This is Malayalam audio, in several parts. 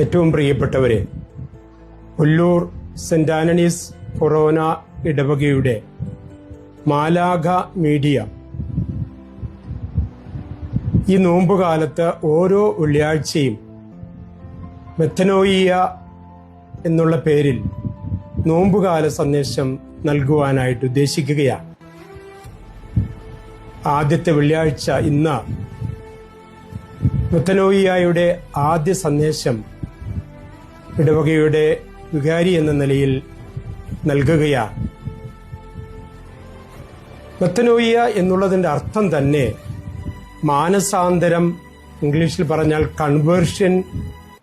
ഏറ്റവും പ്രിയപ്പെട്ടവരെ കൊല്ലൂർ സെന്റ് ആന്റണീസ് കൊറോന ഇടവകയുടെ മാലാഖ മീഡിയ. ഈ നോമ്പുകാലത്ത് ഓരോ വെള്ളിയാഴ്ചയും മെത്തനോയിയ എന്നുള്ള പേരിൽ നോമ്പുകാല സന്ദേശം നൽകുവാനായിട്ട് ഉദ്ദേശിക്കുകയാണ്. ആദ്യത്തെ വെള്ളിയാഴ്ച ഇന്ന് മുത്തനോയിയായുടെ ആദ്യ സന്ദേശം ഇടവകയുടെ വികാരി എന്ന നിലയിൽ നൽകുകയാണ് മെത്തനോയിയ എന്നുള്ളതിന്റെ അർത്ഥം തന്നെ മാനസാന്തരം ഇംഗ്ലീഷിൽ പറഞ്ഞാൽ കൺവേർഷൻ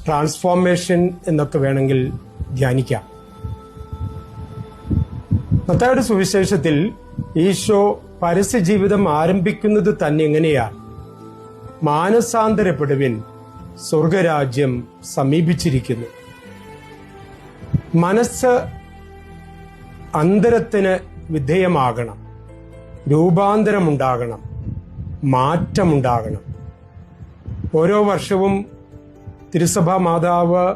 ട്രാൻസ്ഫോർമേഷൻ എന്നൊക്കെ വേണമെങ്കിൽ ധ്യാനിക്കാം. മത്തായുടെ സുവിശേഷത്തിൽ ഈശോ പരസ്യ ജീവിതം ആരംഭിക്കുന്നത് തന്നെ എങ്ങനെയാ? മാനസാന്തരപ്പെടുവിൻ സ്വർഗരാജ്യം സമീപിച്ചിരിക്കുന്നു. മനസ്സ് അന്തരത്തിന് വിധേയമാകണം. രൂപാന്തരമുണ്ടാകണം. മാറ്റമുണ്ടാകണം. ഓരോ വർഷവും തിരുസഭാ മാതാവ്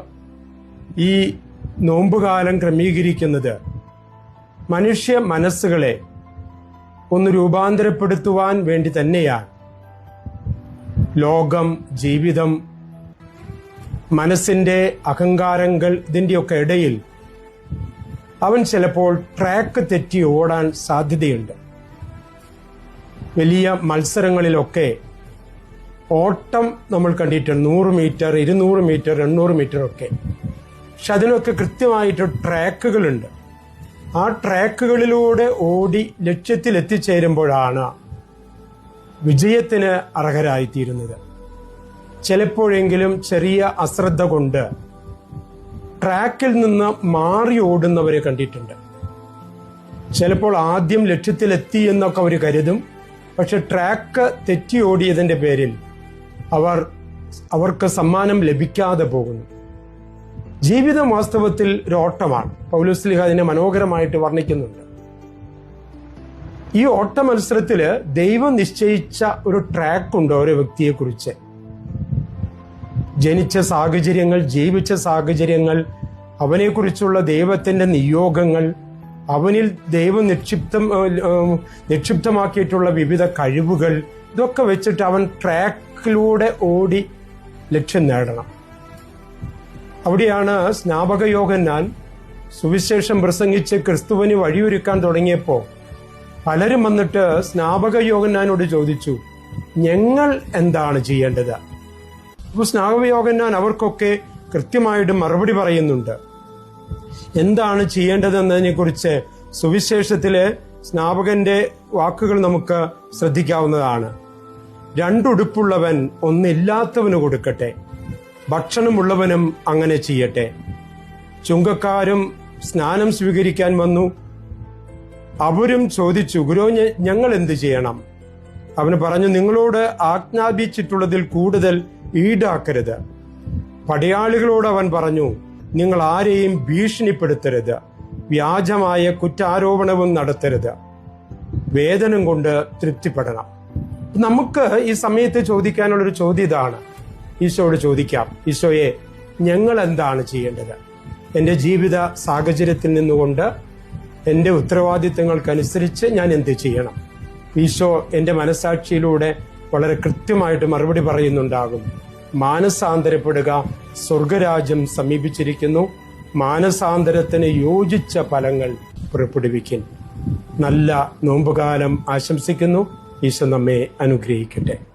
ഈ നോമ്പുകാലം ക്രമീകരിക്കുന്നത് മനുഷ്യ മനസ്സുകളെ ഒന്ന് രൂപാന്തരപ്പെടുത്തുവാൻ വേണ്ടി തന്നെയാണ്. ലോകം ജീവിതം മനസ്സിന്റെ അഹങ്കാരങ്ങൾ ഇതിന്റെയൊക്കെ ഇടയിൽ അവൻ ചിലപ്പോൾ ട്രാക്ക് തെറ്റി ഓടാൻ സാധ്യതയുണ്ട്. വലിയ മത്സരങ്ങളിലൊക്കെ ഓട്ടം നമ്മൾ കണ്ടിട്ടുണ്ട്. നൂറ് മീറ്റർ ഇരുന്നൂറ് മീറ്റർ എണ്ണൂറ് മീറ്റർ ഒക്കെ. പക്ഷെ അതിനൊക്കെ കൃത്യമായിട്ട് ട്രാക്കുകളുണ്ട് ആ ട്രാക്കുകളിലൂടെ ഓടി ലക്ഷ്യത്തിൽ എത്തിച്ചേരുമ്പോഴാണ് വിജയത്തിന് അർഹരായിത്തീരുന്നത്. ചിലപ്പോഴെങ്കിലും ചെറിയ അശ്രദ്ധ കൊണ്ട് ട്രാക്കിൽ നിന്ന് മാറി ഓടുന്നവരെ കണ്ടിട്ടുണ്ട്. ചിലപ്പോൾ ആദ്യം ലക്ഷ്യത്തിലെത്തി എന്നൊക്കെ അവർ കരുതും. പക്ഷെ ട്രാക്ക് തെറ്റി ഓടിയതിന്റെ പേരിൽ അവർ അവർക്ക് സമ്മാനം ലഭിക്കാതെ പോകുന്നു. ജീവിതം വാസ്തവത്തിൽ ഒരു ഓട്ടമാണ്. പൗലുസ്ലിഹ അതിനെ മനോഹരമായിട്ട് വർണിക്കുന്നുണ്ട്. ഈ ഓട്ട മത്സരത്തിൽ ദൈവം നിശ്ചയിച്ച ഒരു ട്രാക്ക് ഉണ്ട് ഓരോ വ്യക്തിയെ കുറിച്ച് ജനിച്ച സാഹചര്യങ്ങൾ ജീവിച്ച സാഹചര്യങ്ങൾ അവനെക്കുറിച്ചുള്ള ദൈവത്തിന്റെ നിയോഗങ്ങൾ അവനിൽ ദൈവം നിക്ഷിപ്തം നിക്ഷിപ്തമാക്കിയിട്ടുള്ള വിവിധ കഴിവുകൾ ഇതൊക്കെ വെച്ചിട്ട് അവൻ ട്രാക്കിലൂടെ ഓടി ലക്ഷ്യം നേടണം. അവിടെയാണ് സ്നാപക യോഹന്നാൻ സുവിശേഷം പ്രസംഗിച്ച് ക്രിസ്തുവിന് വഴിയൊരുക്കാൻ തുടങ്ങിയപ്പോൾ പലരും വന്നിട്ട് സ്നാപക ചോദിച്ചു ഞങ്ങൾ എന്താണ് ചെയ്യേണ്ടത്? അപ്പോൾ സ്നാപക യോഹന്നാൻ അവർക്കൊക്കെ കൃത്യമായിട്ട് മറുപടി പറയുന്നുണ്ട്. എന്താണ് ചെയ്യേണ്ടതെന്നതിനെ കുറിച്ച് സുവിശേഷത്തിലെ സ്നാപകന്റെ വാക്കുകൾ നമുക്ക് ശ്രദ്ധിക്കാവുന്നതാണ്. രണ്ടുടുപ്പുള്ളവൻ ഒന്നില്ലാത്തവന് കൊടുക്കട്ടെ. ഭക്ഷണമുള്ളവനും അങ്ങനെ ചെയ്യട്ടെ. ചുങ്കക്കാരും സ്നാനം സ്വീകരിക്കാൻ വന്നു. അവരും ചോദിച്ചു ഗുരു ഞങ്ങൾ എന്ത് ചെയ്യണം? അവന് പറഞ്ഞു നിങ്ങളോട് ആജ്ഞാപിച്ചിട്ടുള്ളതിൽ കൂടുതൽ ഈടാക്കരുത്. പടയാളികളോട് അവൻ പറഞ്ഞു നിങ്ങൾ ആരെയും ഭീഷണിപ്പെടുത്തരുത്. വ്യാജമായ കുറ്റാരോപണവും നടത്തരുത്. വേതനം കൊണ്ട് തൃപ്തിപ്പെടണം. നമുക്ക് ഈ സമയത്ത് ചോദിക്കാനുള്ളൊരു ചോദ്യം ഇതാണ്. ഈശോയോട് ചോദിക്കാം ഈശോയെ ഞങ്ങൾ എന്താണ് ചെയ്യേണ്ടത്? എന്റെ ജീവിത സാഹചര്യത്തിൽ നിന്നുകൊണ്ട് എന്റെ ഉത്തരവാദിത്തങ്ങൾക്കനുസരിച്ച് ഞാൻ എന്ത് ചെയ്യണം? ഈശോ എന്റെ മനസാക്ഷിയിലൂടെ വളരെ കൃത്യമായിട്ട് മറുപടി പറയുന്നുണ്ടാകും. മാനസാന്തരപ്പെടുക സ്വർഗരാജ്യം സമീപിച്ചിരിക്കുന്നു. മാനസാന്തരത്തിന് യോജിച്ച ഫലങ്ങൾ പുറപ്പെടുവിക്കും. നല്ല നോമ്പുകാലം ആശംസിക്കുന്നു. ഈശോ നമ്മെ അനുഗ്രഹിക്കട്ടെ.